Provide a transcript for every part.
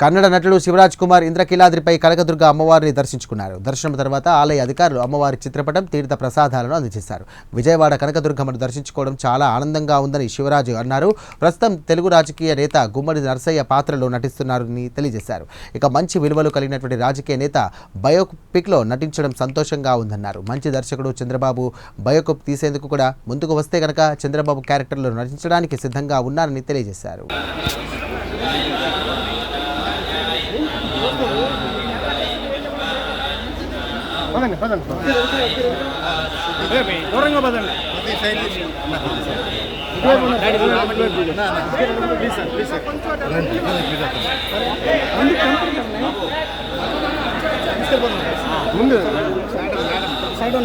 కన్నడ నటుడు శివరాజ్ కుమార్ ఇంద్రకీలాద్రిపై కనకదుర్గ అమ్మవారిని దర్శించుకున్నారు. దర్శనం తర్వాత ఆలయ అధికారులు అమ్మవారి చిత్రపటం తీర్థ ప్రసాదాలను అందజేశారు. విజయవాడ కనకదుర్గమ్మను దర్శించుకోవడం చాలా ఆనందంగా ఉందని శివరాజు అన్నారు. ప్రస్తుతం తెలుగు రాజకీయ నేత గుమ్మడి నరసయ్య పాత్రలో నటిస్తున్నారని తెలియజేశారు. ఇక మంచి విలువలు కలిగినటువంటి రాజకీయ నేత బయోపిక్లో నటించడం సంతోషంగా ఉందన్నారు. మంచి దర్శకుడు చంద్రబాబు బయోపిక్ తీసేందుకు కూడా ముందుకు వస్తే కనుక చంద్రబాబు క్యారెక్టర్లో నటించడానికి సిద్ధంగా ఉన్నారని తెలియజేశారు. పదండి పదండి దూరంగా పదండి ముందు సైడ్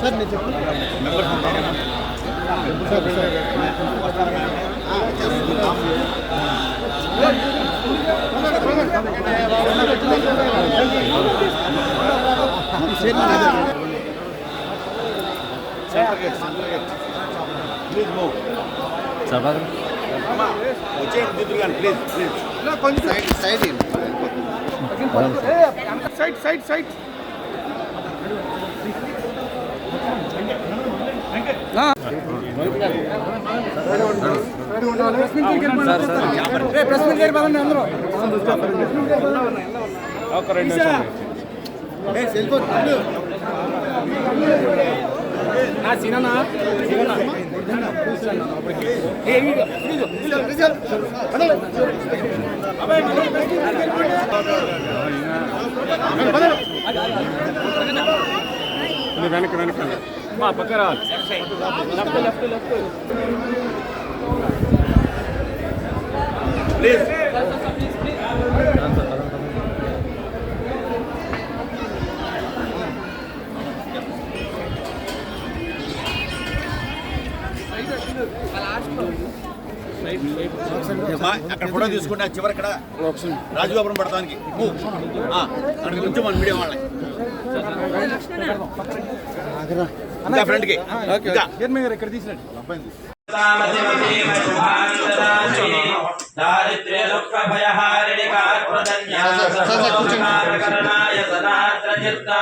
సార్ నేను చెప్పండి కొంచెం సైడ్ సైడ్ సైడ్ సైడ్ ఒక రెండు సీనా వెనక వెనక మా పక్క రావాలి. Left left left. అక్కడ ఫోటో తీసుకుంటే చివరి ఇక్కడ రాజగోపురం. ఆ, అక్కడికి కొంచెం మన మీడియం ఇంకా ఇంకా. గారు ఇక్కడ తీసినట్టు. दारिद्र्य दुख भय हारिणि कारणाय सदा चित्ता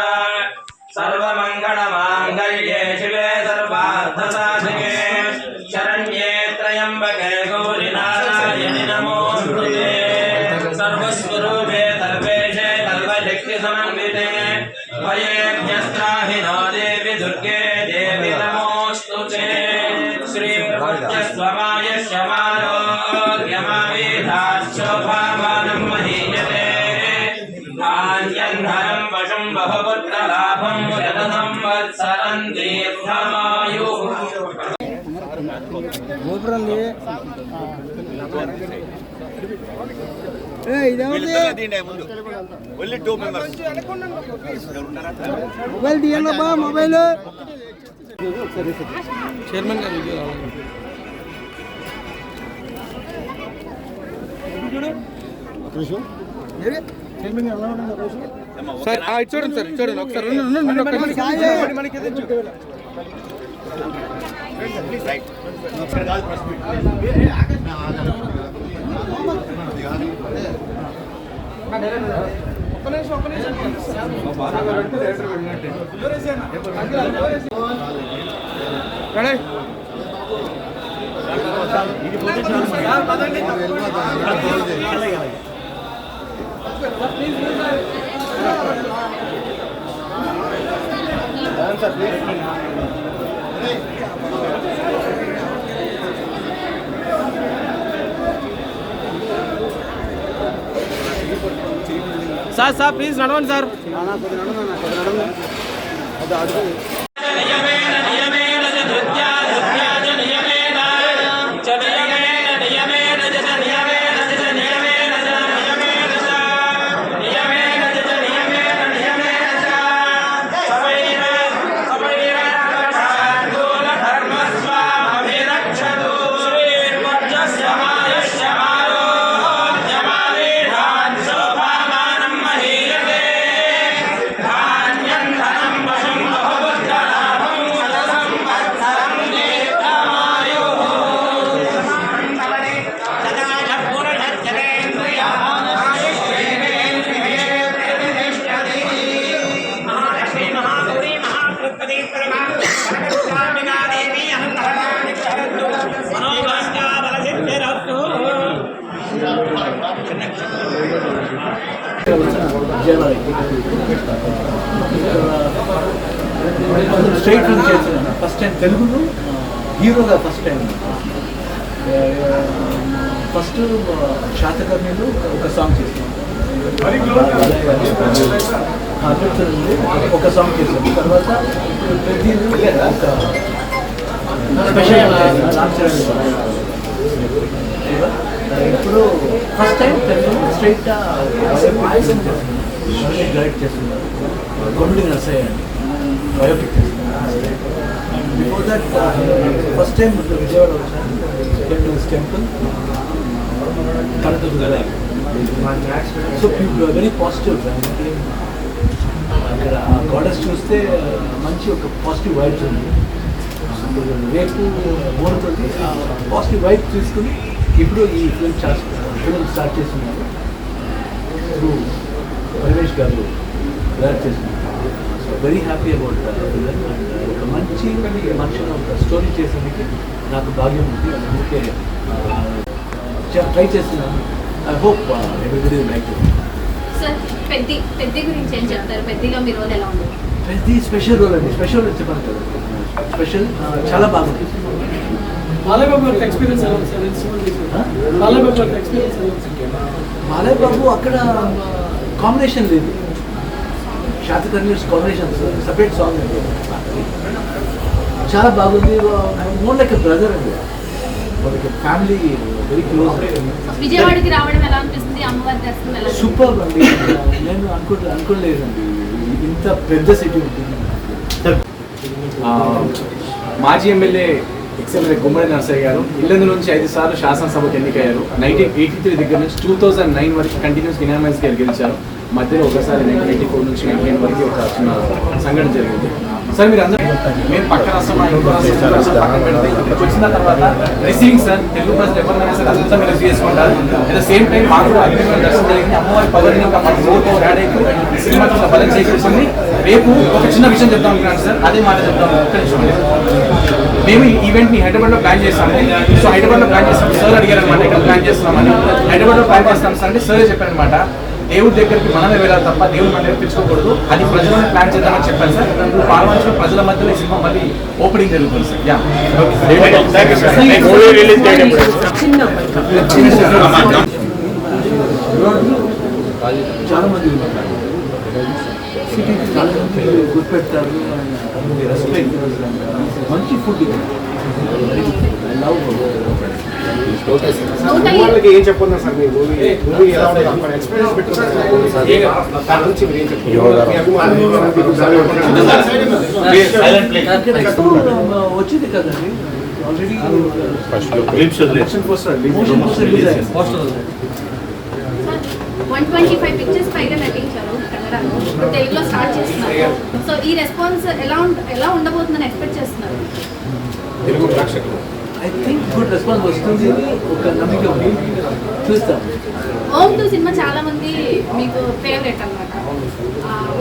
सर्वमंगल मांगल्ये शिवे सर्वार्थ साधके शरण्ये त्र्यंबके गौरि नारायणि सर्वस्वरूपे सर्वेशे सर्वशक्ति समन्विते भयेभ्यस्त्राहि नो देवि दुर्गे देवि नमोस्तुते श्री प्रत्यस्वमाय शमानो మొబైల్ తీయండి మొబైల్. చైర్మన్ గారు సార్ ఆ, ఇటు చూడండి సార్ చూడండి ఒకసారి ఉండండి, ఉండండి, ఒక్క నిమిషం. రెడీ? సార్ సార్ ప్లీజ్ నడవండి సార్ నియమేన స్ట్రైట్ రన్ చేసిన ఫస్ట్ టైం తెలుగులో హీరోగా ఫస్ట్ టైం. ఫస్ట్ శాతకర్ణిలో ఒక సాంగ్ చేస్తాను ఒక సాంగ్ చేశాను తర్వాత ప్రతిదీ ఒక స్పెషల్ రామ్ ఇప్పుడు first time Telugu straight guide చేస్తున్నారు. గవర్నమెంట్కి నర్సయ్య అని biopic before that first time Vijayawada వచ్చాను temple. Kanakadurga so people very positive అక్కడ ఆ గాడెస్ చూస్తే uh, మంచి ఒక పాజిటివ్ వైబ్స్ ఉంది. రేపు మూడుతో పాజిటివ్ వైబ్ తీసుకుని ఇప్పుడు ఈ ఫిల్మ్ స్టార్ట్ ఫిల్మ్ స్టార్ట్ చేస్తున్నారు. రమేష్ గారు డైరెక్ట్ చేస్తున్నారు so very happy about film and ఒక మంచి మనుషులు ఒక స్టోరీ చేసేందుకు నాకు భాగ్యం ఉంది. అందుకే ట్రై చేస్తున్నాను I hope everybody like sir Peddi Peddi గురించి ఏం చెప్తారు? మీ రోల్ ఎలా ఉంది? స్పెషల్ రోల్ అండి. స్పెషల్ రోల్ చెప్పాను కదా. స్పెషల్ చాలా బాగుంది. మాలయ్ బాబు అక్కడ కాంబినేషన్ లేదు. శాతకర్ణి కాంబినేషన్ సపరేట్ సాంగ్ అండి చాలా బాగుంది. మోర్ లైక్ బ్రదర్ అండి. వాళ్ళకి ఫ్యామిలీ వెరీ క్లోజ్ విజయవాడకి రావడం ఎలా అనిపిస్తుంది? అమ్మవారి దర్శనం ఎలా సూపర్ అండి. నేను అనుకో అనుకోలేదండి. ఇంత పెద్ద సిటీ ఉంటుంది. ఆ, మాజీ ఎమ్మెల్యే ఎక్స్ఎమ్మెల్యే గుమ్మడి నరసయ్య గారు ఇళ్ళందు నుంచి ఐదు సార్లు శాసనసభకు ఎన్నికయ్యారు. నైన్టీన్ ఎయిటీ త్రీ దగ్గర నుంచి టూ థౌజండ్ నైన్ వరకు కంటిన్యూస్ ఇనామల్స్ గారు గెలిచారు. మధ్యలో ఒకసారి నైన్టీన్ ఎయిటీ ఫోర్ నుంచి నైన్టీన్ వరకు ఒక చిన్న సంఘటన జరిగింది. సార్ మీరు అందరూ మేము పక్క రాష్ట్రం పక్కన పెడితే ఇక్కడికి వచ్చిన తర్వాత రిసీవింగ్ సార్ తెలుగు ప్రజలు ఎవరినైనా సరే అదంతా మీరు రిసీవ్ చేసుకుంటారు. అట్ ద సేమ్ టైం మాకు కూడా అగ్రిమెంట్ దర్శనం జరిగింది అమ్మవారి పవర్ ఇంకా మాకు మోర్ యాడ్ అయిపోయి సినిమా బలం చేకూరుతుంది. రేపు ఒక చిన్న విషయం చెప్తాం అనుకున్నాను సార్. అదే మాట చెప్తాం ఒక్క నిమిషం. మేము ఈ ఈవెంట్ని హైదరాబాద్లో ప్లాన్ చేస్తాము. సో హైదరాబాద్లో ప్లాన్ చేస్తాం. సార్ అడిగారు అనమాట ఇక్కడ ప్లాన్ చేస్తున్నామని. హైదరాబాద్లో ప్లాన్ చేస్తాం సార్ అంటే సరే చెప్పారనమాట దేవుడి దగ్గరికి మనమే వెళ్ళాలి తప్ప దేవుడు మన దగ్గర తెచ్చుకోకూడదు అది ప్రజలను ప్లాన్ చేద్దామని చెప్పాను సార్. పాల్వంచిన ప్రజల మధ్యలో ఈ సినిమా మళ్ళీ ఓపెనింగ్ జరుగుతుంది సార్. యా చాలా మంది సిటీకి రెస్పెక్ట్ మంచి ఫుడ్ లవ్ వాళ్ళకి ఏం చెప్పన్నారు సార్ మీ మూవీ మూవీ ఎలా ఉంటుంది అక్కడ ఎక్స్పీరియన్స్ పెట్టుకున్నారు. వచ్చింది కదండి already election poster one twenty five pictures పైగా నటించారు ఇప్పుడు తెలుగులో స్టార్ట్ చేస్తున్నారు. సో ఈ రెస్పాన్స్ ఎలా ఎలా ఉండబోతుందని ఎక్స్పెక్ట్ చేస్తున్నారు? తెలుగు ప్రేక్షకులు. ఐ థింక్ గుడ్ రెస్పాన్స్ వస్తుంది. ఒక నమ్మకం ఉంది. చూస్తాం. ఓం టూ సినిమా చాలా మంది మీకు ఫేవరెట్ అనమాట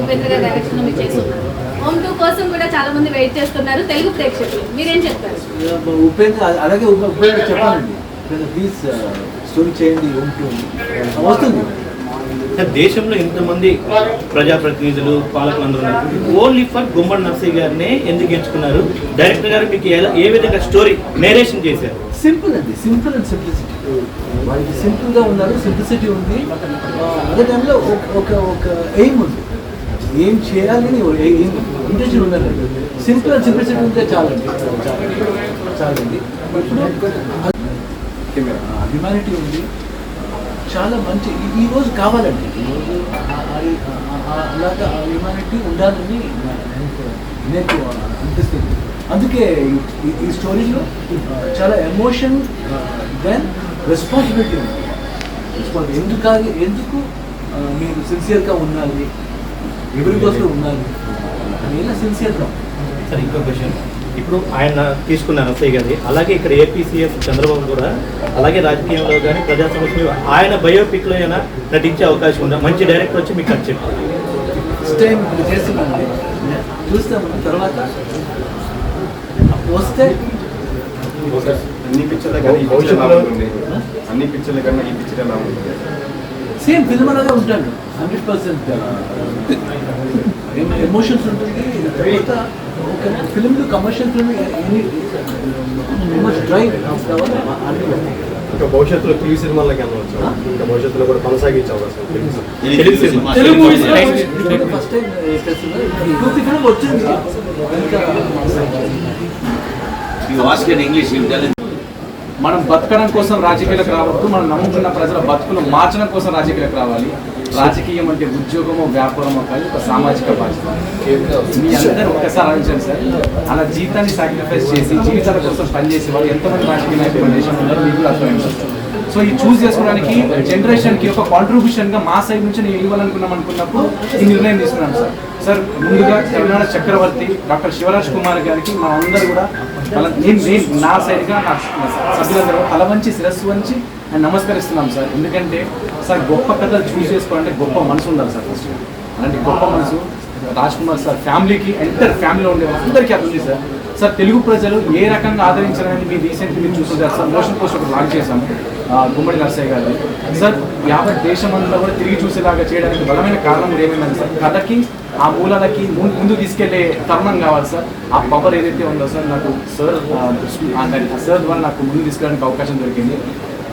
ఉపేంద్ర గారి డైరెక్షన్ మీరు చేస్తున్నారు. ఓం టూ కోసం కూడా చాలా మంది వెయిట్ చేస్తున్నారు తెలుగు ప్రేక్షకులు. మీరేం చెప్తారు? ఉపేంద్ర అలాగే ఉప- ఉపేంద్ర చెప్పాలండి ప్లీజ్ స్టోరీ చేయండి ఉంటుంది వస్తుంది. సార్, దేశంలో ఇంతమంది ప్రజాప్రతినిధులు పాలకులు అందరూ ఓన్లీ ఫర్ గుమ్మడి నర్సయ్య గారినే ఎందుకు ఎంచుకున్నారు? డైరెక్టర్ గారు మీకు ఎలా ఏ విధంగా స్టోరీ నేరేషన్ చేశారు? సింపుల్ అండి సింపుల్ అండ్ సింప్లిసిటీ వాళ్ళకి సింపుల్గా ఉన్నారు సింప్లిసిటీ ఉంది. అదే టైంలో ఒక ఒక ఎయిమ్ ఉంది. ఏం చేయాలని aim intention simple and simplicity ఉంటే చాలండి. చాలండి. ఇప్పుడు హ్యుమానిటీ ఉంది. చాలా మంచి ఈ- రోజు కావాలండి. ఈ రోజు అలాగా హ్యూమానిటీ ఉండాలని నాకు అనిపిస్తుంది. అందుకే ఈ- స్టోరీలో చాలా ఎమోషన్ దెన్ రెస్పాన్సిబిలిటీ ఉంది. రెస్పాన్స్ ఎందుకు ఎందుకు మీరు సిన్సియర్గా ఉండాలి? ఎవరి కోసం ఉండాలి? అని సిన్సియర్గా. సార్ ఇంకో క్వశ్చన్. ఇప్పుడు ఆయన తీసుకున్న నర్సయ్య గారి అలాగే ఇక్కడ ఏపీ సీఎం చంద్రబాబు కూడా అలాగే రాజకీయంలో కానీ ప్రజా సమస్యలు ఆయన బయోపిక్లో అయినా నటించే అవకాశం ఉందా? మంచి డైరెక్టర్ వచ్చి మీకు అది చెప్పారు ఫస్ట్ టైం ఇప్పుడు చేస్తున్నానండి చూస్తాము తర్వాత వస్తే అన్ని పిక్చర్ల కన్నా అన్ని పిక్చర్ల కన్నా ఈ పిక్చర్ ఎలా ఉంటుంది సేమ్ ఫిల్మ్ అలాగే ఉంటాడు. హండ్రెడ్ పర్సెంట్ ఎమోషన్స్ ఉంటుంది తర్వాత ఫిల్మ్లు కమర్షియల్ ఫిల్మ్ డ్రైవ్ ఇంకా భవిష్యత్తులో టీవీ సినిమాలకి అనవచ్చు ఇంకా భవిష్యత్తులో కూడా కొనసాగించే అవకాశం Telugu cinema Telugu first time film వచ్చింది ఇంకా You మనం బతకడం కోసం రాజకీయాలకు రావద్దు మనం నమ్ముకున్న ప్రజల బతుకులు మార్చడం కోసం రాజకీయాలకు రావాలి రాజకీయం అంటే ఉద్యోగమో వ్యాపారమో కానీ ఒక సామాజిక బాధ్యత మీ అందరూ ఒక్కసారి ఆలోచించండి సార్. అలా జీతాన్ని సాక్రిఫైస్ చేసి జీవితాల కోసం పనిచేసే వాళ్ళు ఎంతమంది రాజకీయ నాయకులు మన దేశంలో ఉన్నారో మీకు కూడా అర్థమైంది సో ఈ చూస్ చేసుకోవడానికి జనరేషన్కి ఒక కాంట్రిబ్యూషన్గా మా సైడ్ నుంచి నేను ఇవ్వాలనుకున్నాం అనుకున్నప్పుడు ఈ నిర్ణయం తీసుకున్నాను సార్. సార్ ముందుగా తెలంగాణ చక్రవర్తి డాక్టర్ శివరాజ్ కుమార్ గారికి మా అందరూ కూడా నా సైడ్గా నా సభ్యులందరూ తల వంచి శిరస్సు వంచి నేను నమస్కరిస్తున్నాం సార్. ఎందుకంటే సార్ గొప్ప కథలు చూస్ చేసుకోవాలంటే గొప్ప మనసు ఉండాలి సార్ ఫస్ట్ అలాంటి గొప్ప మనసు రాజ్ కుమార్ సార్ ఫ్యామిలీకి ఎంటర్ ఫ్యామిలీలో ఉండే అందరికీ అది ఉంది సార్. సార్ తెలుగు ప్రజలు ఏ రకంగా ఆదరించారని మీరు రీసెంట్ మీరు చూస్తుంటారు సార్. మోషన్ పోస్ట్ ఒకటి లాంచ్ చేశాము గుమ్మడి నర్సయ్య గారు సార్ యావత్ దేశం అంతా కూడా తిరిగి చూసేలాగా చేయడానికి బలమైన కారణం కూడా ఏమైందంటే సార్ కథకి ఆ మూలాలకి ముందు తీసుకెళ్ళే తరుణం కావాలి సార్. ఆ పవర్ ఏదైతే ఉందో సార్ నాకు సార్ దాని- సార్ ద్వారా నాకు ముందు తీసుకెళ్ళడానికి అవకాశం దొరికింది.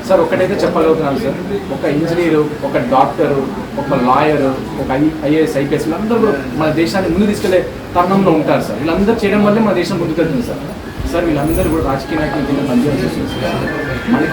సార్ ఒకటైతే చెప్పగలుగుతున్నాను సార్. ఒక ఇంజనీరు ఒక డాక్టరు ఒక లాయరు ఒక ఐ ఐఏఎస్ ఐపీఎస్ వీళ్ళందరూ మన దేశాన్ని ముందు తీసుకెళ్ళే తరుణంలో ఉంటారు సార్. వీళ్ళందరూ చేయడం వల్లే మన దేశం ముందుకెళ్తుంది సార్. సార్ వీళ్ళందరూ కూడా రాజకీయ నాయకులు కింద పనిచేయాల్సి వస్తుంది సార్.